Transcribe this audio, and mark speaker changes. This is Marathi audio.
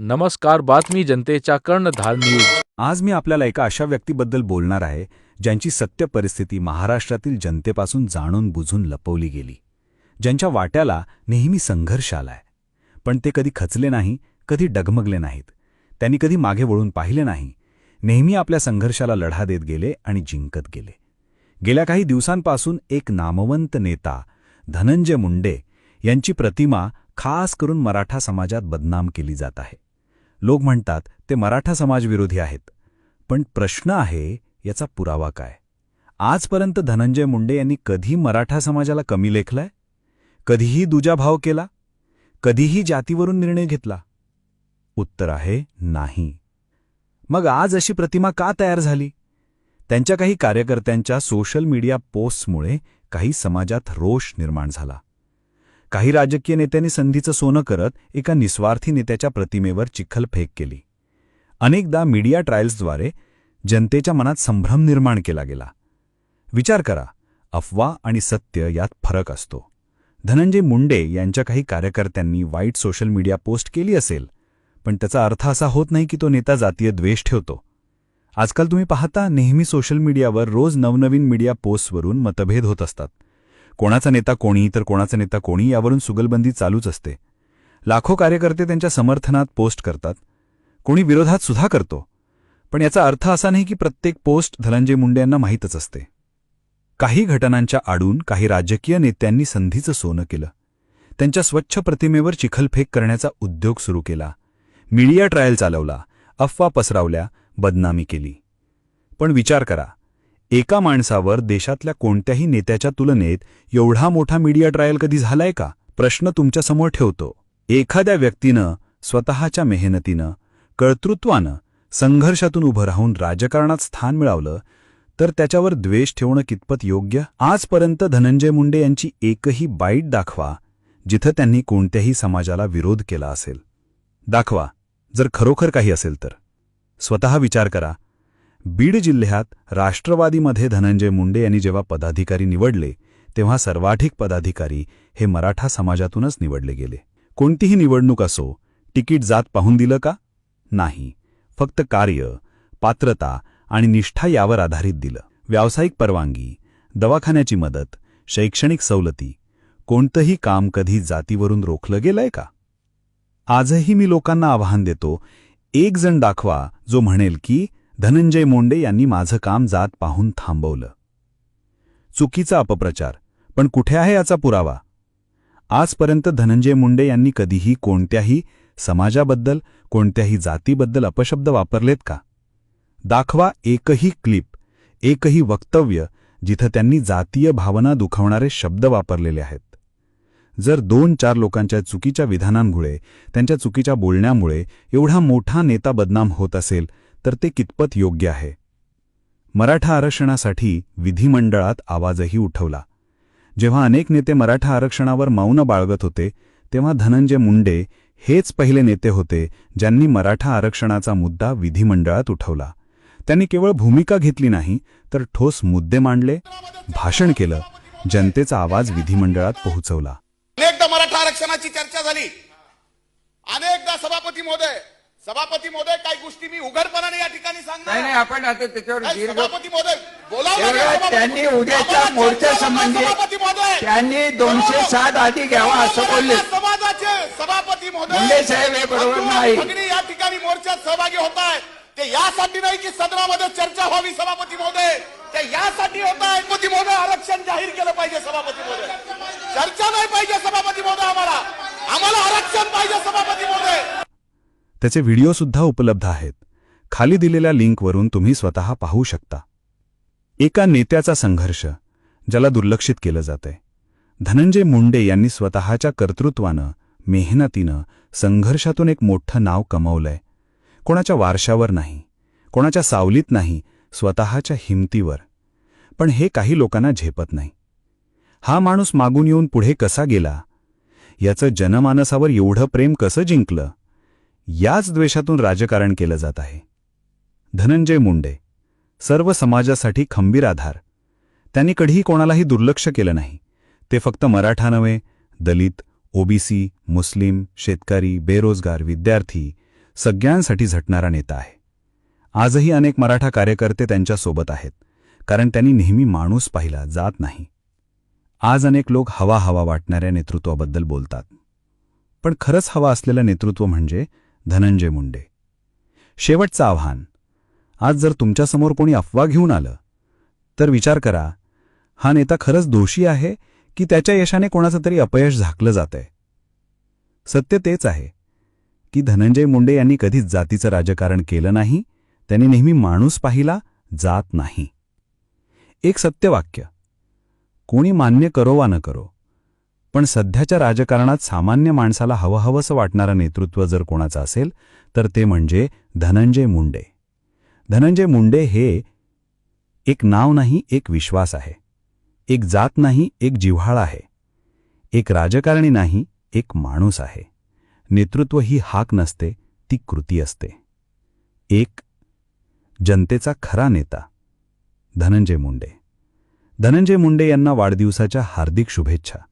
Speaker 1: नमस्कार बातमी जनतेच्या कर्णधार न्यूज.
Speaker 2: आज मी आपल्याला एका अशा व्यक्तीबद्दल बोलणार आहे ज्यांची सत्य परिस्थिती महाराष्ट्रातील जनतेपासून जाणून बुजून लपवली गेली ज्यांच्या वाट्याला नेहमी संघर्ष आलाय. पण ते कधी खचले नाही कधी डगमगले नाहीत. त्यांनी कधी मागे वळून पाहिले नाही. नेहमी आपल्या संघर्षाला लढा देत गेले आणि जिंकत गेले. गेल्या काही दिवसांपासून एक नामवंत नेता धनंजय मुंडे यांची प्रतिमा खास करून मराठा समाजात बदनाम केली जात आहे. लोक म्हणतात ते मराठा समाजविरोधी आहेत. पण प्रश्न आहे याचा पुरावा काय? आजपर्यंत धनंजय मुंडे यांनी कधी मराठा समाजाला कमी लेखलाय? कधीही दुजाभाव केला? कधीही जातीवरून निर्णय घेतला? उत्तर आहे नाही. मग आज अशी प्रतिमा का तयार झाली? त्यांच्या काही कार्यकर्त्यांच्या सोशल मीडिया पोस्टमुळे काही समाजात रोष निर्माण झाला. काही राजकीय नेत्यांनी संधीचं सोनं करत एका निस्वार्थी नेत्याच्या प्रतिमेवर चिखलफेक केली. अनेकदा मीडिया ट्रायल्सद्वारे जनतेच्या मनात संभ्रम निर्माण केला गेला. विचार करा अफवा आणि सत्य यात फरक असतो. धनंजय मुंडे यांच्या काही कार्यकर्त्यांनी वाईट सोशल मीडिया पोस्ट केली असेल पण त्याचा अर्थ असा होत नाही की तो नेता जातीय द्वेष ठेवतो. आजकाल तुम्ही पाहता नेहमी सोशल मीडियावर रोज नवनवीन मीडिया पोस्टवरून मतभेद होत असतात. कोणाचा नेता कोणी तर कोणाचा नेता कोणी यावरून सुगलबंदी चालूच असते. लाखो कार्यकर्ते त्यांच्या समर्थनात पोस्ट करतात. कोणी विरोधात सुद्धा करतो. पण याचा अर्थ असा नाही की प्रत्येक पोस्ट धनंजय मुंडे यांना माहीतच असते. काही घटनांच्या आडून काही राजकीय नेत्यांनी संधीचं सोनं केलं. त्यांच्या स्वच्छ प्रतिमेवर चिखलफेक करण्याचा उद्योग सुरू केला. मीडिया ट्रायल चालवला. अफवा पसरावल्या. बदनामी केली. पण विचार करा. एका माणसावर देशातल्या कोणत्याही नेत्याच्या तुलनेत एवढा मोठा मीडिया ट्रायल कधी झालाय का? प्रश्न तुमच्यासमोर ठेवतो. एखाद्या व्यक्तीनं स्वतःच्या मेहनतीनं कर्तृत्वानं संघर्षातून उभं राहून राजकारणात स्थान मिळवलं तर त्याच्यावर द्वेष ठेवणं कितपत योग्य? आजपर्यंत धनंजय मुंडे यांची एकही बाईट दाखवा जिथं त्यांनी कोणत्याही समाजाला विरोध केला असेल. दाखवा जर खरोखर काही असेल तर. स्वतः विचार करा बीड जिल्ह्यात राष्ट्रवादीमध्ये धनंजय मुंडे यांनी जेव्हा पदाधिकारी निवडले तेव्हा सर्वाधिक पदाधिकारी हे मराठा समाजातूनच निवडले गेले. कोणतीही निवडणूक असो तिकीट जात पाहून दिलं का? नाही. फक्त कार्य पात्रता आणि निष्ठा यावर आधारित दिलं. व्यावसायिक परवानगी दवाखान्याची मदत शैक्षणिक सवलती कोणतंही काम कधी जातीवरून रोखलं गेलंय का? आजही मी लोकांना आवाहन देतो एक जण दाखवा जो म्हणेल की धनंजय मुंडे यांनी माझं काम जात पाहून थांबवलं. चुकीचा अपप्रचार पण कुठे आहे याचा पुरावा? आजपर्यंत धनंजय मुंडे यांनी कधीही कोणत्याही समाजाबद्दल कोणत्याही जातीबद्दल अपशब्द वापरलेत का? दाखवा एकही क्लिप एकही वक्तव्य जिथं त्यांनी जातीय भावना दुखावणारे शब्द वापरलेले आहेत. जर दोन चार लोकांच्या चुकीच्या विधानांमुळे त्यांच्या चुकीच्या बोलण्यामुळे एवढा मोठा नेता बदनाम होत असेल तर ते कितपत योग्य आहे? मराठा आरक्षणासाठी विधिमंडळात आवाजही उठवला. जेव्हा अनेक नेते मराठा आरक्षणावर मौन बाळगत होते तेव्हा धनंजय मुंडे हेच पहिले नेते होते ज्यांनी मराठा आरक्षणाचा मुद्दा विधिमंडळात उठवला. त्यांनी केवळ भूमिका घेतली नाही तर ठोस मुद्दे मांडले भाषण केलं जनतेचा आवाज विधिमंडळात पोहोचवला.
Speaker 3: अनेकदा मराठा आरक्षणाची चर्चा झाली. अनेकदा सभापती महोदय सभापती महोदय काही गोष्टी मी उघडपणाने या ठिकाणी
Speaker 4: नाही
Speaker 3: सांगणार
Speaker 4: नाही आपण आता त्याच्यावर
Speaker 3: नाही,
Speaker 4: दीर्घ
Speaker 3: सभापती महोदय
Speaker 4: तेवढं
Speaker 3: सभापती.
Speaker 4: त्यांनी उद्याच्या मोर्चा संबंधी
Speaker 3: सभापती महोदय.
Speaker 4: त्यांनी दोनशे सात आधी घ्यावा असं बोलले.
Speaker 3: समाजाचे सभापती महोदय.
Speaker 4: मुंडे साहेब हे बरोबर नाही.
Speaker 3: भगिनी या ठिकाणी मोर्चात सहभागी होत आहेत. ते यासाठी नाही की सदनामध्ये चर्चा व्हावी सभापती महोदय. ते यासाठी होत आहेत. सभापती महोदय आरक्षण जाहीर केलं पाहिजे सभापती महोदय. चर्चा नाही पाहिजे सभापती महोदय आम्हाला. आम्हाला आरक्षण पाहिजे सभापती महोदय.
Speaker 2: त्याचे व्हिडिओसुद्धा उपलब्ध आहेत. खाली दिलेल्या लिंकवरून तुम्ही स्वतः पाहू शकता. एका नेत्याचा संघर्ष ज्याला दुर्लक्षित केलं जातंय. धनंजय मुंडे यांनी स्वतःच्या कर्तृत्वानं मेहनतीनं संघर्षातून एक मोठं नाव कमवलंय. कोणाच्या वारशावर नाही कोणाच्या सावलीत नाही स्वतःच्या हिमतीवर. पण हे काही लोकांना झेपत नाही. हा माणूस मागून येऊन पुढे कसा गेला? याचं जनमानसावर एवढं प्रेम कसं जिंकलं? याच द्वेषातून राजकारण केलं जात आहे. धनंजय मुंडे सर्व समाजासाठी खंबीर आधार. त्यांनी कधीही कोणालाही दुर्लक्ष केलं नाही. ते फक्त मराठा नव्हे दलित ओबीसी मुस्लिम शेतकरी बेरोजगार विद्यार्थी सगळ्यांसाठी झटणारा नेता आहे. आजही अनेक मराठा कार्यकर्ते त्यांच्यासोबत आहेत कारण त्यांनी नेहमी माणूस पाहिला जात नाही. आज अनेक लोक हवा हवा वाटणाऱ्या नेतृत्वाबद्दल बोलतात. पण खरंच हवा असलेलं नेतृत्व म्हणजे धनंजय मुंडे. शेवटचं आव्हान. आज जर तुमच्यासमोर कोणी अफवा घेऊन आलं तर विचार करा हा नेता खरंच दोषी आहे की त्याच्या यशाने कोणाचं तरी अपयश झाकलं जातंय? सत्य तेच आहे की धनंजय मुंडे यांनी कधीच जातीचं राजकारण केलं नाही त्यांनी नेहमी माणूस पाहिला जात नाही. एक सत्यवाक्य कोणी मान्य करो वा न करो पण सध्याच्या राजकारणात सामान्य माणसाला हवहवसं वाटणारं नेतृत्व जर कोणाचं असेल तर ते म्हणजे धनंजय मुंडे. धनंजय मुंडे हे एक नाव नाही एक विश्वास आहे. एक जात नाही एक जिव्हाळ आहे. एक राजकारणी नाही एक माणूस आहे. नेतृत्व ही हाक नसते ती कृती असते. एक जनतेचा खरा नेता धनंजय मुंडे. धनंजय मुंडे यांना वाढदिवसाच्या हार्दिक शुभेच्छा.